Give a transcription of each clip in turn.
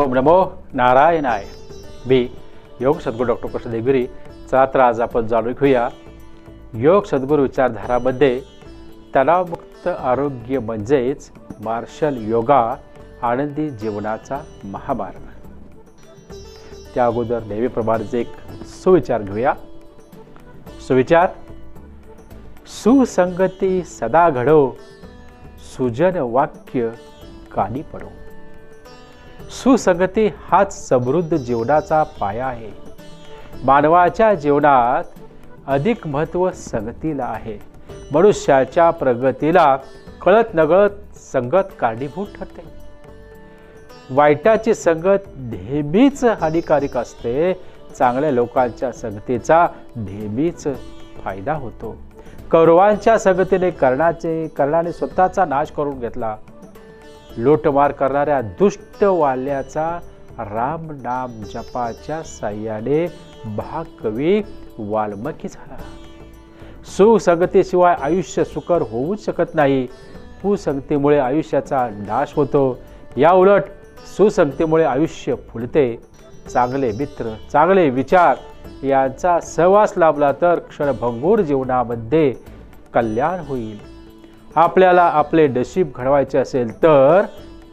ओम नमो नारायणाय मी योग सद्गुरू डॉक्टर कृष्ण देवगिरी आज आपण जाणून घेऊया योग सद्गुरू विचारधारामध्ये तणावमुक्त आरोग्य म्हणजेच मार्शल योगा आनंदी जीवनाचा महामार्ग त्या अगोदर नेहमीप्रमाणेच एक सुविचार घेऊया सुविचार सुसंगती सदा घडो सुजन वाक्य कानी पडो सुसंगती हाच समृद्ध जीवनाचा पाया आहे. मानवाच्या जीवनात अधिक महत्त्व संगतीला आहे. मनुष्याच्या प्रगतीला कळत नकळत संगत कारणीभूत ठरते. वाईटाची संगत नेहमीच हानिकारक असते. चांगल्या लोकांच्या संगतीचा नेहमीच फायदा होतो. कौरवांच्या संगतीने कर्णाचे कर्णाने स्वतःचा नाश करून घेतला. लूटमार करणाऱ्या दुष्ट वाल्याचा राम नाम जपाच्या साह्याने महाकवी वाल्मकी झाला. सुसंगतीशिवाय आयुष्य सुकर होऊच शकत नाही. कुसंगतीमुळे आयुष्याचा नाश होतो. या उलट सुसंगतीमुळे आयुष्य फुलते. चांगले मित्र चांगले विचार यांचा सहवास लाभला तर क्षणभंगूर जीवनामध्ये कल्याण होईल. आपल्याला आपले नशीब घडवायचे असेल तर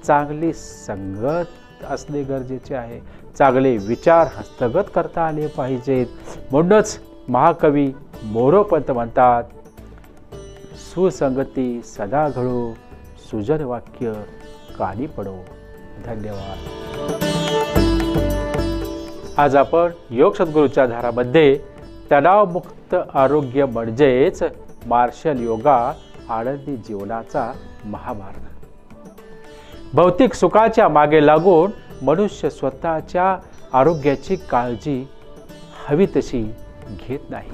चांगली संगत असणे गरजेचे आहे. चांगले विचार हस्तगत करता आले पाहिजेत. म्हणूनच महाकवी मोरोपंत म्हणतात सुसंगती सदा घडो सुजन वाक्य कानी पडो. धन्यवाद. आज आपण योग सद्गुरूच्या धारामध्ये तणावमुक्त आरोग्य म्हणजेच मार्शल योगा आनंदी जीवनाचा महामार्ग. भौतिक सुखाच्या मागे लागून मनुष्य स्वतःच्या आरोग्याची काळजी हवी तशी घेत नाही.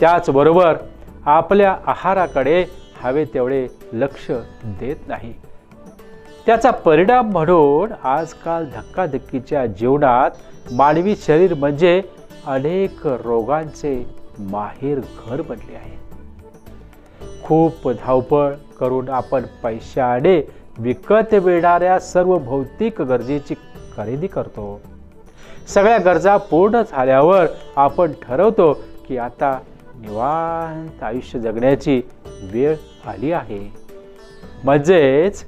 त्याचबरोबर आपल्या आहाराकडे हवे तेवढे लक्ष देत नाही. त्याचा परिणाम म्हणून आजकाल धक्काधक्कीच्या जीवनात मानवी शरीर म्हणजे अनेक रोगांचे माहेर घर बनले आहे. खूप धावपळ करून आपण पैशाने विकत मिळणाऱ्या सर्व भौतिक गरजेची खरेदी करतो. सगळ्या गरजा पूर्ण झाल्यावर आपण ठरवतो की आता निवांत आयुष्य जगण्याची वेळ आली आहे. म्हणजेच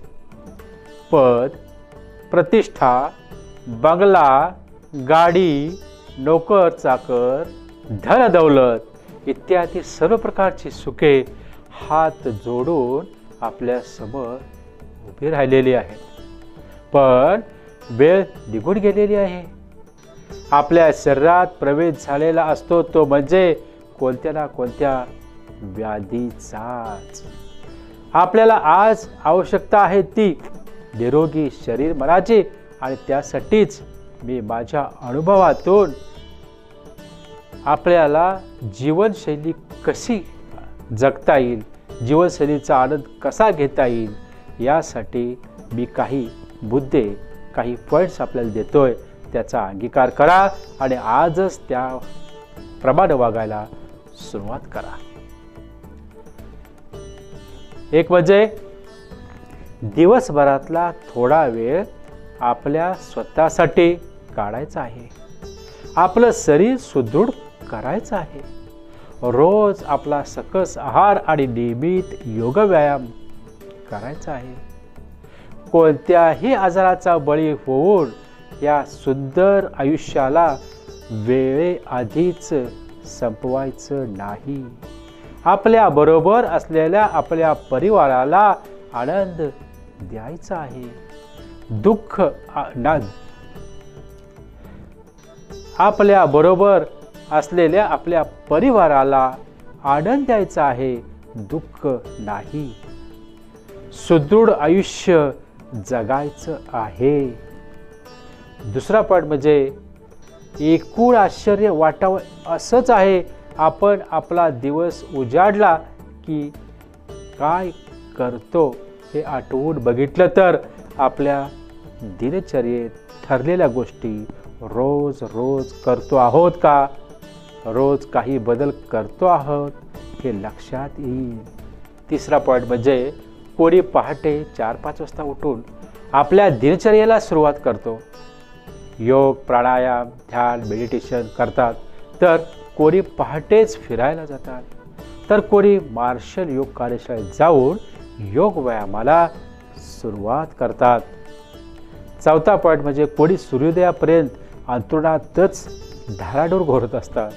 पद प्रतिष्ठा बंगला गाडी नोकर चाकर धन दौलत इत्यादी सर्व प्रकारची सुखे हात जोडून आपल्यासमोर उभी राहिलेली आहेत पण वेळ निघून गेलेली आहे. आपल्या शरीरात प्रवेश झालेला असतो तो म्हणजे कोणत्या ना कोणत्या व्याधीचाच आपल्याला आज आवश्यकता आहे ती निरोगी शरीर मनाची आणि त्यासाठीच मी माझ्या अनुभवातून आपल्याला जीवनशैली कशी जगता येईल जीवनशैलीचा आनंद कसा घेता येईल यासाठी मी काही मुद्दे काही पॉईंट्स आपल्याला देतो आहे त्याचा अंगीकार करा आणि आजच त्या प्रमाणे वागायला सुरुवात करा. एक म्हणजे दिवसभरातला थोडा वेळ आपल्या स्वतःसाठी काढायचा आहे. आपलं शरीर सुदृढ करायचं आहे. रोज आपला सकस आहार आणि नियमित योग व्यायाम करायचा आहे. कोणत्याही आजाराचा बळी होऊन या सुंदर आयुष्याला वेळेआधीच संपवायचं नाही. आपल्या बरोबर असलेल्या आपल्या परिवाराला आनंद द्यायचा आहे. दुःख ना आपल्या बरोबर असलेल्या आपल्या परिवाराला आनंद द्यायचा आहे दुःख नाही. सुदृढ आयुष्य जगायचं आहे. दुसरा पाठ म्हणजे एकूण आश्चर्य वाटावं असंच आहे. आपण आपला दिवस उजाडला की काय करतो हे आठवून बघितलं तर आपल्या दिनचर्येत ठरलेल्या गोष्टी रोज रोज करतो आहोत का? रोज काही बदल करतो आहोत हे लक्षात येईल. तिसरा पॉईंट म्हणजे कोणी पहाटे चार पाच वाजता उठून आपल्या दिनचर्येला सुरुवात करतो. योग प्राणायाम ध्यान मेडिटेशन करतात तर कोणी पहाटेच फिरायला जातात. तर कोणी मार्शल योग कार्यशाळेत जाऊन योग व्यायामाला सुरुवात करतात. चौथा पॉईंट म्हणजे कोणी सूर्योदयापर्यंत अंतरुणातच धाराडूर घोरत असतात.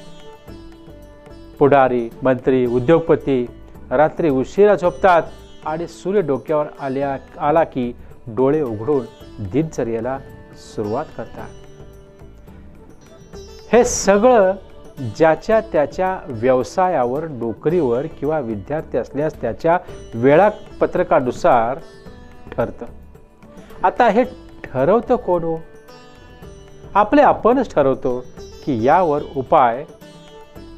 पुढारी मंत्री उद्योगपती रात्री उशिरा झोपतात आणि सूर्य डोक्यावर आल्या आला की डोळे उघडून दिनचर्येला सुरुवात करतात. हे सगळं ज्याच्या त्याच्या व्यवसायावर नोकरीवर किंवा विद्यार्थी असल्यास त्याच्या वेळापत्रकानुसार ठरतं. आता हे ठरवतं कोण हो? आपले आपणच ठरवतो की यावर उपाय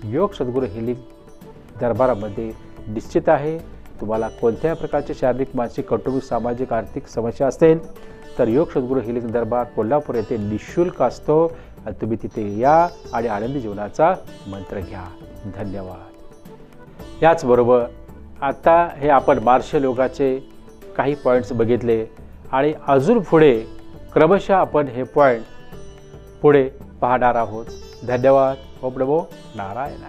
योग सद्गुरू हिलिंग दरबारामध्ये निश्चित आहे. तुम्हाला कोणत्याही प्रकारचे शारीरिक मानसिक कौटुंबिक सामाजिक आर्थिक समस्या असेल तर योग सद्गुरू हिलिंग दरबार कोल्हापूर येथे निशुल्क असतो. आणि तुम्ही तिथे या आणि आनंदी जीवनाचा मंत्र घ्या. धन्यवाद. याचबरोबर आता हे आपण मार्शल योगाचे काही पॉईंट्स बघितले आणि अजून पुढे क्रमशः आपण हे पॉईंट पुढे पाहणार आहोत. धन्यवाद. ओम नमो नारायण